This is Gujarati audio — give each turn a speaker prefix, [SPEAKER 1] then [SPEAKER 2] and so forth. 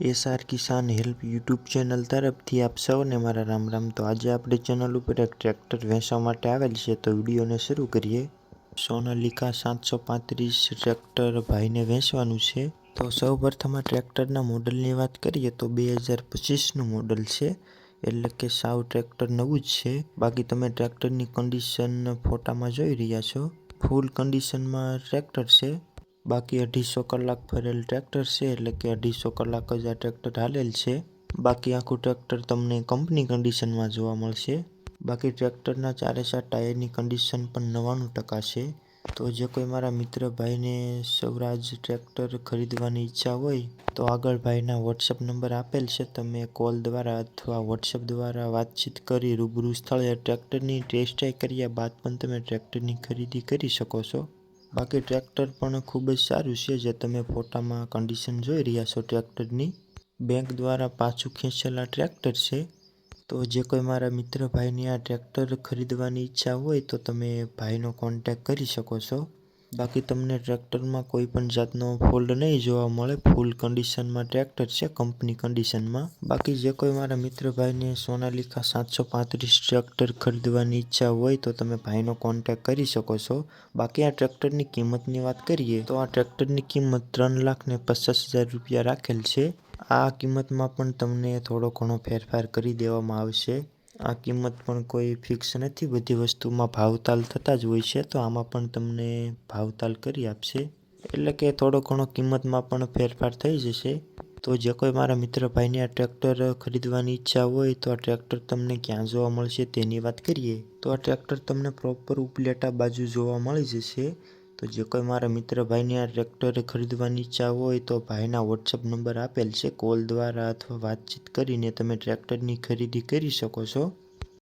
[SPEAKER 1] SR Kisan help YouTube channel તરફથી આપ સૌને મારા રામ રામ. તો આજે આપણે ચેનલ ઉપર એક ટ્રેક્ટર વેચવા માટે આવેલ છે. તો વિડીયોને શરૂ કરીએ. સોનાલિકા સાતસો પાંત્રીસ ટ્રેક્ટર ભાઈને વેચવાનું છે. તો સૌ પ્રથમ આ ટ્રેક્ટરના મોડલની વાત કરીએ તો બે હજાર પચીસનું મોડલ છે. એટલે કે સાવ ટ્રેક્ટર નવું જ છે. બાકી તમે ટ્રેક્ટરની કન્ડિશન ફોટામાં જોઈ રહ્યા છો. ફૂલ કન્ડિશનમાં ટ્રેક્ટર છે. બાકી અઢીસો કલાક ફરેલ ટ્રેક્ટર છે, એટલે કે અઢીસો કલાક જ આ ટ્રેક્ટર હાલેલ છે. બાકી આખું ટ્રેક્ટર તમને કંપની કન્ડિશનમાં જોવા મળશે. બાકી ટ્રેક્ટરના ચારે ચાર ટાયરની કન્ડિશન પણ નવ્વાણું ટકા છે. તો જે કોઈ મારા મિત્ર ભાઈને સ્વરાજ ટ્રેક્ટર ખરીદવાની ઈચ્છા હોય, તો આગળ ભાઈના વોટ્સઅપ નંબર આપેલ છે. તમે કોલ દ્વારા અથવા વોટ્સઅપ દ્વારા વાતચીત કરી રૂબરૂ સ્થળે ટ્રેક્ટરની ટેસ્ટ ડ્રાઈવ કર્યા બાદ પણ તમે ટ્રેક્ટરની ખરીદી કરી શકો છો. બાકી ટ્રેક્ટર પણ ખૂબ જ સારું છે જે તમે ફોટામાં કન્ડિશન જોઈ રહ્યા છો ટ્રેક્ટરની. બેંક દ્વારા પાછું ખેંચેલા ટ્રેક્ટર છે. તો જે કોઈ મારા મિત્ર ભાઈની આ ટ્રેક્ટર ખરીદવાની ઈચ્છા હોય તો તમે ભાઈનો કોન્ટેક કરી શકો છો. બાકી તમને ટ્રેક્ટરમાં કોઈ પણ જાતનો ફોલ્ડ નહીં જોવા મળે. ફૂલ કન્ડિશનમાં ટ્રેક્ટર છે કંપની કન્ડિશનમાં બાકી જે કોઈ મારા મિત્ર ભાઈને સોનાલિકા સાતસો પાંત્રીસ ટ્રેક્ટર ખરીદવાની ઈચ્છા હોય તો તમે ભાઈનો કોન્ટેક કરી શકો છો. બાકી આ ટ્રેક્ટરની કિંમતની વાત કરીએ તો આ ટ્રેક્ટરની કિંમત ત્રણ લાખ ને પચાસ હજાર રૂપિયા રાખેલ છે. આ કિંમતમાં પણ તમને થોડો ઘણો ફેરફાર કરી દેવામાં આવશે. આ કિંમત પણ કોઈ ફિક્સ નથી. બધી વસ્તુમાં ભાવતાલ થતા જ હોય છે, તો આમાં પણ તમને ભાવતાલ કરી આપશે. એટલે કે થોડો ઘણો કિંમતમાં પણ ફેરફાર થઈ જશે. તો જે કોઈ મારા મિત્ર ભાઈને આ ટ્રેક્ટર ખરીદવાની ઈચ્છા હોય, તો આ ટ્રેક્ટર તમને ક્યાં જોવા મળશે તેની વાત કરીએ. તો આ ટ્રેક્ટર તમને પ્રોપર ઉપલેટા બાજુ જોવા મળી જશે. તો જે કોઈ મારા મિત્ર ભાઈને આ ટ્રેક્ટર ખરીદવાની ઈચ્છા હોય તો ભાઈના વોટ્સઅપ નંબર આપેલ છે. કોલ દ્વારા અથવા વાતચીત કરીને તમે ટ્રેક્ટરની ખરીદી કરી શકો છો.